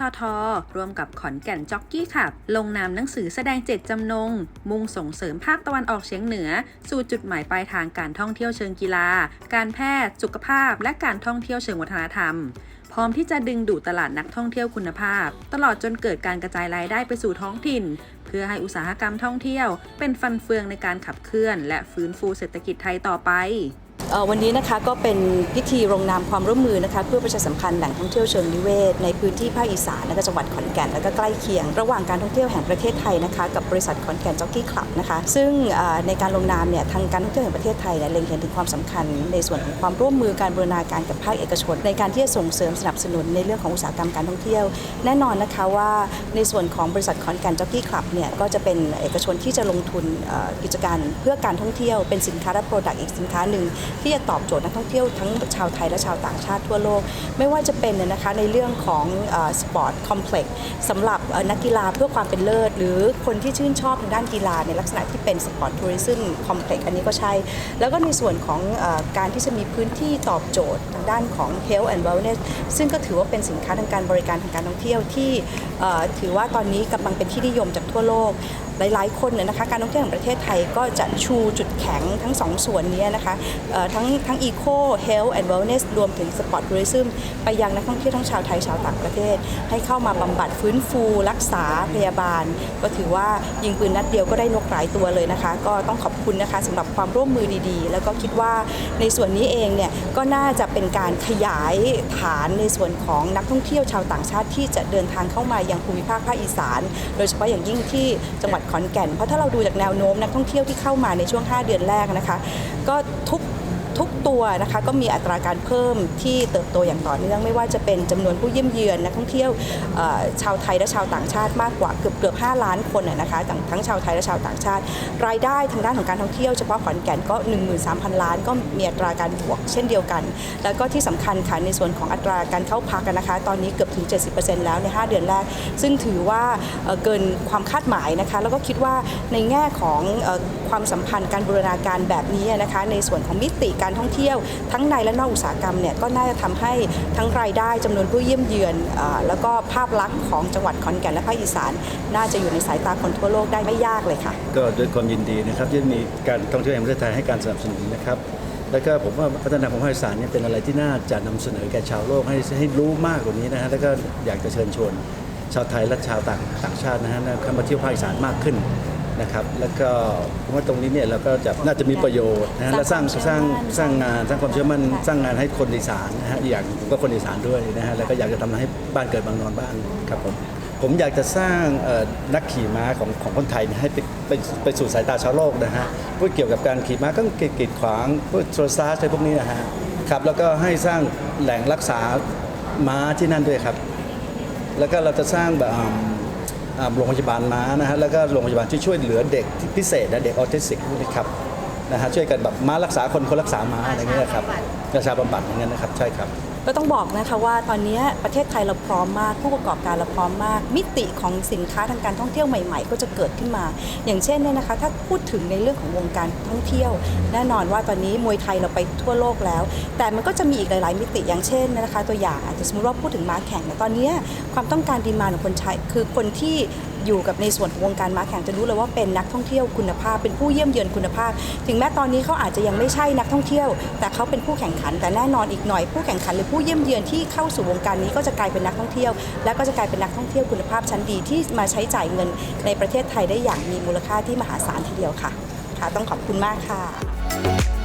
ททท ร่วมกับขอนแก่นจ็อกกี้ขับ ลงนามหนังสือแสดงเจตจำนง มุ่งส่งเสริมภาคตะวันออกเฉียงเหนือ สู่จุดหมายปลายทางการท่องเที่ยวเชิงกีฬา การแพทย์ สุขภาพ และการท่องเที่ยวเชิงวัฒนธรรมพร้อมที่จะดึงดูดตลาดนักท่องเที่ยวคุณภาพ ตลอดจนเกิดการกระจายรายได้ไปสู่ท้องถิ่น เพื่อให้อุตสาหกรรมท่องเที่ยว เป็นฟันเฟืองในการขับเคลื่อน และฟื้นฟูเศรษฐกิจไทยต่อไป วันนี้นะคะก็เป็นพิธีลงนามความร่วมมือนะคะเพื่อประชาสัมพันธ์แหล่งท่องเที่ยวเชิงนิเวศ ในพื้นที่ภาคอีสานและก็จังหวัดขอนแก่นและก็ใกล้เคียง ระหว่างการท่องเที่ยวแห่งประเทศไทยนะคะกับบริษัทขอนแก่นจ็อกกี้คลับนะคะซึ่งในการลงนามเนี่ยทางการท่องเที่ยวแห่งประเทศไทยเนี่ยเล็งเห็นถึงความสำคัญ ในส่วนของความร่วมมือการบูรณาการกับภาคเอกชน ในการที่จะส่งเสริมสนับสนุนในเรื่องของอุตสาหกรรมการท่องเที่ยว แน่นอนนะคะว่าในส่วนของบริษัทขอนแก่นจ็อกกี้คลับเนี่ยก็จะเป็นเอกชนที่จะลงทุนกิจการเพื่อการท่องเที่ยวเป็นสินค้าและโปรดักต์อีกสินค้าหนึ่งที่จะตอบโจทย์นักท่องเที่ยวทั้งชาวไทยและชาวต่างชาติทั่วโลก ไม่ว่าจะเป็นนะคะในเรื่องของสปอร์ตคอมเพล็กซ์สำหรับนักกีฬาเพื่อความเป็นเลิศ หรือคนที่ชื่นชอบทางด้านกีฬาในลักษณะที่เป็นสปอร์ตทัวริซึมคอมเพล็กซ์อันนี้ก็ใช่ แล้วก็ในส่วนของอการที่จะมีพื้นที่ตอบโจทย์ทางด้านของ health and wellness ซึ่งก็ถือว่าเป็นสินค้าทางการบริการทางการท่องเที่ยวที่ถือว่าตอนนี้กำลังเป็นที่นิยมจากทั่วโลก หลายๆ คนเนี่ยนะคะการท่องเที่ยวแห่งประเทศไทยก็จะชูจุดแข็งทั้งสองส่วนนี้นะคะทั้งทั้ง Eco Health and Wellness รวมถึง Sport Tourism ไปยังนักท่องเที่ยวทั้งชาวไทยชาวต่างประเทศ ให้เข้ามาบำบัดฟื้นฟูรักษาพยาบาล ก็ถือว่ายิงปืนนัดเดียวก็ได้นกหลายตัวเลยนะคะ ก็ต้องขอบคุณนะคะสำหรับความร่วมมือดีๆ แล้วก็คิดว่าในส่วนนี้เองเนี่ยก็น่าจะเป็นการขยายฐานในส่วนของนักท่องเที่ยวชาวต่างชาติที่จะเดินทางเข้ามายังภูมิภาคภาคอีสาน โดยเฉพาะอย่างยิ่งที่จังหวัดขอนแก่น เพราะถ้าเราดูจากแนวโน้มนักท่องเที่ยวที่เข้ามาในช่วง 5 เดือนแรกนะคะ ก็ทุก ทุกตัวนะคะก็มีอัตราการเพิ่มที่เติบโตอย่างต่อเนื่อง ไม่ว่าจะเป็นจำนวนผู้เยี่ยมเยือนนักท่องเที่ยวชาวไทยและชาวต่างชาติมากกว่าเกือบเกือบ5ล้านคนนะคะทั้งทั้งชาวไทยและชาวต่างชาติ รายได้ทางด้านของการท่องเที่ยวเฉพาะขอนแก่นก็ 13,000 ล้าน ก็มีอัตราการบวกเช่นเดียวกัน แล้วก็ที่สำคัญค่ะในส่วนของอัตราการเข้าพักกันนะคะ ตอนนี้เกือบถึง 70%แล้วใน 5 เดือนแรก ซึ่งถือว่าเกินความคาดหมายนะคะ แล้วก็คิดว่าในแง่ของความสัมพันธ์การบูรณาการแบบนี้นะคะ ในส่วนของมิติการท่องเที่ยว ทั้งในและนอกอุตสาหกรรมเนี่ยก็น่าจะทำให้ทั้งรายได้จำนวนผู้เยี่ยมเยือนอแล้วก็ภาพลักษณ์ของจังหวัดขอนแก่นและภาคอีสาน น่าจะอยู่ในสายตาคนทั่วโลกได้ไม่ยากเลยค่ะ ก็ด้วยความยินดีนะครับที่มีการท่องเที่ยวแห่งประเทศไทยให้การสนับสนุนนะครับแล้วก็ผมว่าพัฒนาของภาคอีสานเนี่ยเป็นอะไรที่น่าจะนำเสนอแก่ชาวโลกให้ให้รู้มากกว่านี้นะฮะแล้วก็อยากจะเชิญชวนชาวไทยและชาวต่างต่างชาตินะฮะเข้ามาเที่ยวภาคอีสานมากขึ้น นะครับ แล้วก็ผมว่าตรงนี้เนี่ยเราก็จะน่าจะมีประโยชน์นะฮะและสร้างสร้างสร้างงานสร้างความเชื่อมั่นสร้างงานให้คนอีสานนะฮะอย่างผมก็คนอีสานด้วยนะฮะแล้วก็อยากจะทำให้บ้านเกิดบางนอนบ้านครับผมผมอยากจะสร้างเอ่อนักขี่ม้าของของคนไทยเนี่ยให้ไปไปไปสู่สายตาชาวโลกนะฮะพูดเกี่ยวกับการขี่ม้าก็กีดกีดขวางพวกโทรซาสอะไรพวกนี้นะฮะครับแล้วก็ให้สร้างแหล่งรักษาม้าที่นั่นด้วยครับ แล้วก็เราจะสร้างแบบอ่าอ่า โรงพยาบาลม้านะฮะแล้วก็โรงพยาบาลที่ช่วยเหลือเด็กที่พิเศษนะเด็กออทิสติกพวกนี้ครับนะฮะช่วยกันแบบม้ารักษาคนคนรักษาม้าอะไรเงี้ยครับประชาบำบัดอย่างเงี้ยนะครับใช่ครับ ก็ต้องบอกนะคะว่าตอนนี้ประเทศไทยเราพร้อมมาก ผู้ประกอบการเราพร้อมมาก มิติของสินค้าทางการท่องเที่ยวใหม่ๆ ก็จะเกิดขึ้นมา อย่างเช่นเนี่ยนะคะถ้าพูดถึงในเรื่องของวงการท่องเที่ยว แน่นอนว่าตอนนี้มวยไทยเราไปทั่วโลกแล้ว แต่มันก็จะมีอีกหลาย ๆ มิติอย่างเช่นนะคะ ตัวอย่างอาจจะสมมติว่าพูดถึงม้าแข่งเนี่ยตอนนี้ความต้องการดีมาของคนใช้คือคนที่ อยู่กับในส่วนของวงการม้าแข่งจะรู้เลยว่าเป็นนักท่องเที่ยวคุณภาพ เป็นผู้เยี่ยมเยือนคุณภาพ ถึงแม้ตอนนี้เขาอาจจะยังไม่ใช่นักท่องเที่ยว แต่เขาเป็นผู้แข่งขัน แต่แน่นอนอีกหน่อยผู้แข่งขันหรือผู้เยี่ยมเยือนที่เข้าสู่วงการนี้ก็จะกลายเป็นนักท่องเที่ยว และก็จะกลายเป็นนักท่องเที่ยวคุณภาพชั้นดีที่มาใช้จ่ายเงินในประเทศไทยได้อย่างมีมูลค่าที่มหาศาลทีเดียวค่ะค่ะ ต้องขอบคุณมากค่ะ